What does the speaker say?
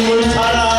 জীবন ছাড়া